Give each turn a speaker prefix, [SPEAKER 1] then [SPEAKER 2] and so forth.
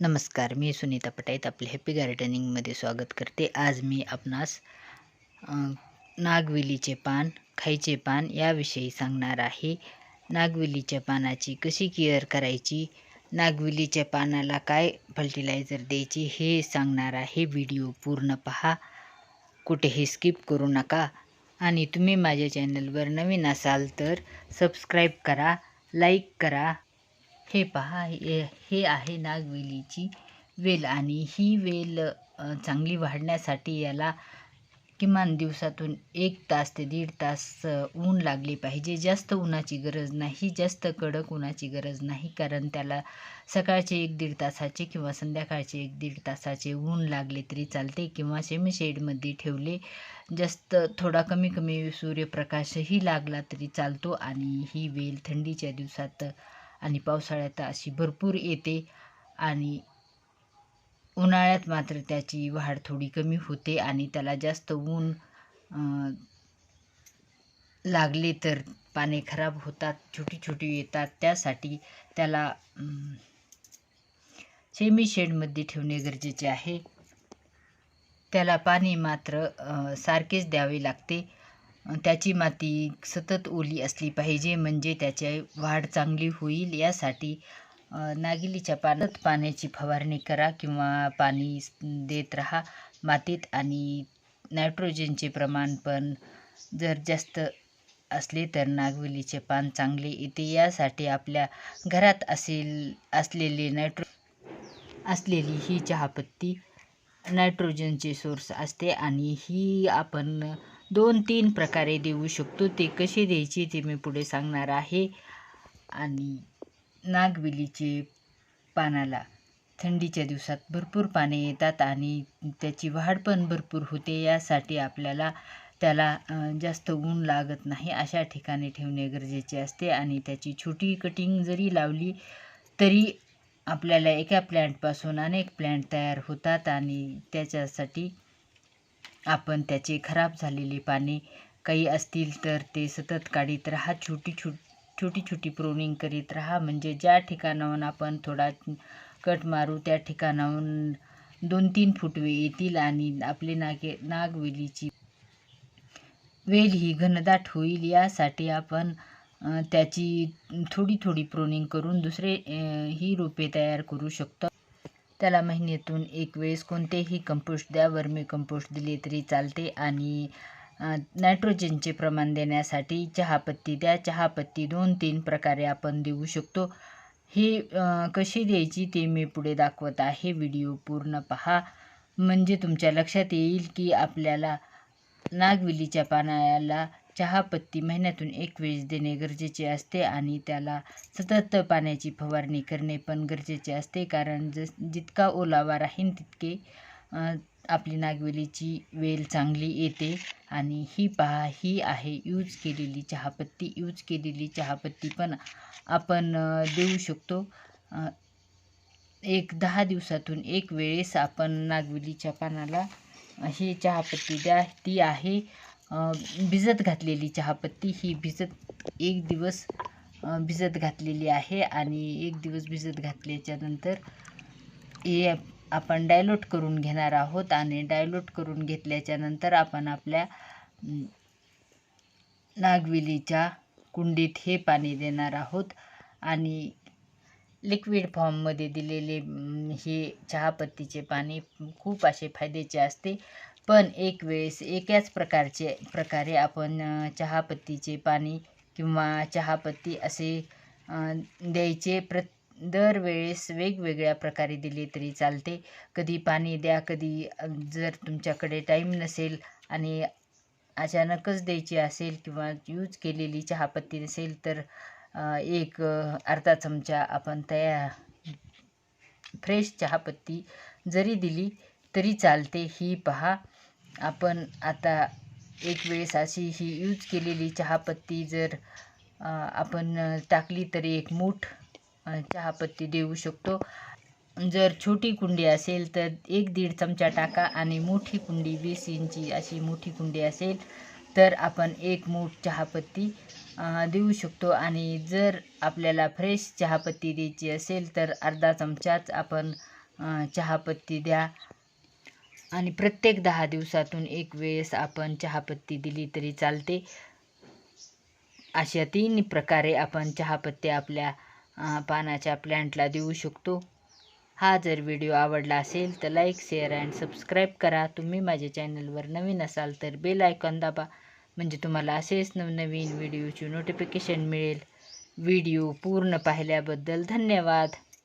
[SPEAKER 1] नमस्कार मी सुनीता पटाईत आपले हॅपी गार्डनिंगमध्ये स्वागत करते. आज मी आपणास नागविलीचे नागवेलीचे पान खायचे पान याविषयी सांगणार आहे. नागवेलीच्या पानाची कशी केअर करायची? नागवेलीच्या पानाला काय फर्टिलायझर द्यायची हे सांगणार आहे. व्हिडिओ पूर्ण पहा. कुठेही स्किप करू नका. आणि तुम्ही माझ्या चॅनलवर नवीन असाल तर सबस्क्राईब करा लाईक करा. हे पहा हे हे आहे नागवेलीची वेल आणि ही वेल चांगली वाढण्यासाठी याला किमान दिवसातून एक तास ते दीड तास ऊन लागले पाहिजे. जास्त उन्हाची गरज नाही जास्त कडक उन्हाची गरज नाही कारण त्याला सकाळचे एक दीड तासाचे किंवा संध्याकाळचे एक दीड तासाचे ऊन लागले तरी चालते किंवा सेमी शेडमध्ये ठेवले. जास्त थोडा कमी कमी सूर्यप्रकाशही लागला तरी चालतो आणि ही वेल थंडीच्या दिवसात आणि पावसाळ्यात अशी भरपूर येते आणि उन्हाळ्यात मात्र त्याची वाढ थोडी कमी होते आणि त्याला जास्त ऊन लागले तर पाने खराब होतात छोटी छोटी येतात. त्यासाठी त्याला सेमी शेडमध्ये ठेवणे गरजेचे आहे. त्याला पाणी मात्र सारखेच द्यावे लागते. त्याची माती सतत ओली असली पाहिजे म्हणजे त्याची वाढ चांगली होईल. यासाठी नागिलीच्या पानात पाण्याची फवारणी करा किंवा पाणी देत राहा. मातीत आणि नायट्रोजनचे प्रमाण पण जर जास्त असले तर नागवेलीचे पान चांगले येते. यासाठी आपल्या घरात असेल असलेले नायट्रो असलेली ही चहापत्ती नायट्रोजनचे सोर्स असते. आणि ही आपण दोन तीन प्रकारे देऊ शकतो. ते कसे द्यायचे ते मी पुढे सांगणार आहे. आणि नागवेलीचे पानाला थंडीच्या दिवसात भरपूर पाने येतात आणि त्याची वाढ पण भरपूर होते. यासाठी आपल्याला त्याला जास्त ऊन लागत नाही. अशा ठिकाणी ठेवणे गरजेचे असते. आणि त्याची छोटी कटिंग जरी लावली तरी आपल्याला एका प्लॅन्टपासून अनेक प्लॅन्ट तयार होतात. आणि त्याच्यासाठी आपण त्याचे खराब झालेले पाने काही असतील तर ते सतत काढीत राहा. छोटी छोट छोटी छोटी प्रोनिंग करीत राहा. म्हणजे ज्या ठिकाणाहून आपण थोडा कट मारू त्या ठिकाणाहून दोन तीन फुटवे येतील आणि आपले नागे नागवेलीची वेल ही घनदाट होईल. यासाठी आपण त्याची थोडी थोडी प्रोनिंग करून दुसरे ही रोपे तयार करू शकतो. त्याला महिन्यातून एक वेळेस कोणतेही कंपोस्ट द्या. वर्मी कंपोस्ट दिले तरी चालते आणि नायट्रोजनचे प्रमाण देण्यासाठी चहापत्ती द्या. चहापत्ती दोन तीन प्रकारे आपण देऊ शकतो. ही कशी द्यायची ते मी पुढे दाखवत आहे. व्हिडिओ पूर्ण पहा. म्हणजे तुमच्या लक्षात येईल की आपल्याला नागविलीच्या पानाला चहापत्ती महिन्यातून एक वेळेस देणे गरजेचे असते आणि त्याला सतत पाण्याची फवारणी करणे पण गरजेचे असते. कारण जस जितका ओलावा राहीन तितके आपली नागवेलीची वेल चांगली येते आणि ही पहा ही आहे यूज केलेली चहापत्ती. यूज केलेली चहापत्ती पण आपण देऊ शकतो. एक दहा दिवसातून एक वेळेस आपण नागवेलीच्या पानाला ही चहापत्ती द्या ती आहे. भिजत घातलेली चहापत्ती ही भिजत एक दिवस भिजत घातलेली आहे आणि एक दिवस भिजत घातल्याच्या नंतर हे आपण डायलोट करून घेणार आहोत आणि डायलोट करून घेतल्याच्या नंतर आपण आपल्या नागविलीच्या नागवेलीच्या कुंडीत हे पाणी देणार आहोत आणि लिक्विड फॉर्ममध्ये दिलेले हे चहापत्तीचे पाणी खूप असे फायद्याचे असते. पण एक वेळेस एकाच प्रकारचे प्रकारे आपण चहापत्तीचे पाणी किंवा चहापत्ती असे द्यायचे प्र दरवेळेस वेगवेगळ्या प्रकारे दिले तरी चालते. कधी पाणी द्या कधी जर तुमच्याकडे टाईम नसेल आणि अचानकच द्यायची असेल किंवा यूज केलेली चहापत्ती नसेल तर एक अर्धा चमचा आपण तया फ्रेश चहापत्ती जरी दिली तरी चालते. ही पहा. आपण आता एक वेळेस अशी ही यूज केलेली चहापत्ती जर आपण टाकली तरी एक मूठ चहापत्ती देऊ शकतो. जर छोटी कुंडी असेल तर एक दीड चमचा टाका आणि मोठी कुंडी वीस इंची अशी मोठी कुंडी असेल तर आपण एक मूठ चहापत्ती देऊ शकतो. आणि जर आपल्याला फ्रेश चहापत्ती द्यायची असेल तर अर्धा चमचाच आपण चहापत्ती द्या. आणि प्रत्येक दहा दिवसातून एक वेळेस आपण चहापत्ती दिली तरी चालते. अशा तीन प्रकारे आपण चहापत्ती आपल्या पानाच्या प्लॅन्टला देऊ शकतो. हा जर व्हिडिओ आवडला असेल तर लाईक शेअर अँड सबस्क्राईब करा. तुम्ही माझ्या चॅनलवर नवीन असाल तर बेल आयकॉन दाबा. म्हणजे तुम्हाला असेच नवनवीन व्हिडिओची नोटिफिकेशन मिळेल. व्हिडिओ पूर्ण पाहिल्याबद्दल धन्यवाद.